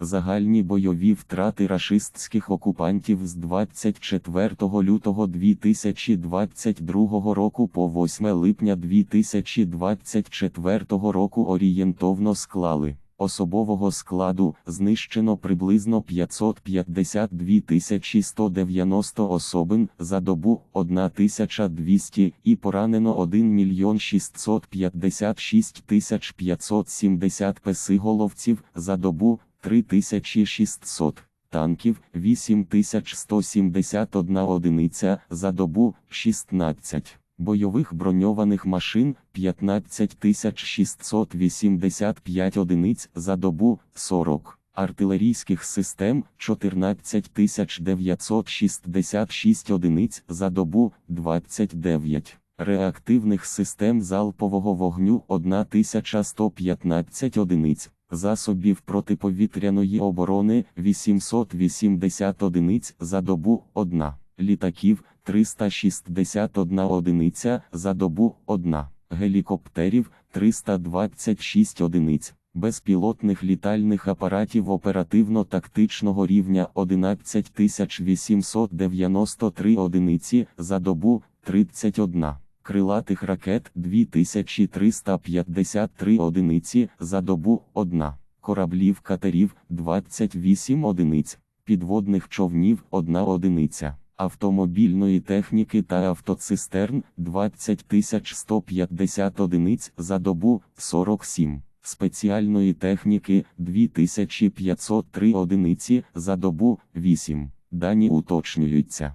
Загальні бойові втрати рашистських окупантів з 24 лютого 2022 року по 8 липня 2024 року орієнтовно склали. Особового складу знищено приблизно 552 190 особин за добу 1200 і поранено 1 мільйон 656 570 песиголовців за добу 3600 танків 8171 одиниця за добу 16 бойових броньованих машин 15685 одиниць за добу 40 артилерійських систем 14966 одиниць за добу 29 реактивних систем залпового вогню 1115 одиниць засобів протиповітряної оборони 880 одиниць за добу 1, літаків 361 одиниця за добу 1, гелікоптерів 326 одиниць, безпілотних літальних апаратів оперативно-тактичного рівня 11893 одиниці за добу 31 крилатих ракет 2353 одиниці за добу 1, кораблів катерів 28 одиниць, підводних човнів 1 одиниця, автомобільної техніки та автоцистерн 20150 одиниць за добу 47. Спеціальної техніки 2503 одиниці за добу 8. Дані уточнюються.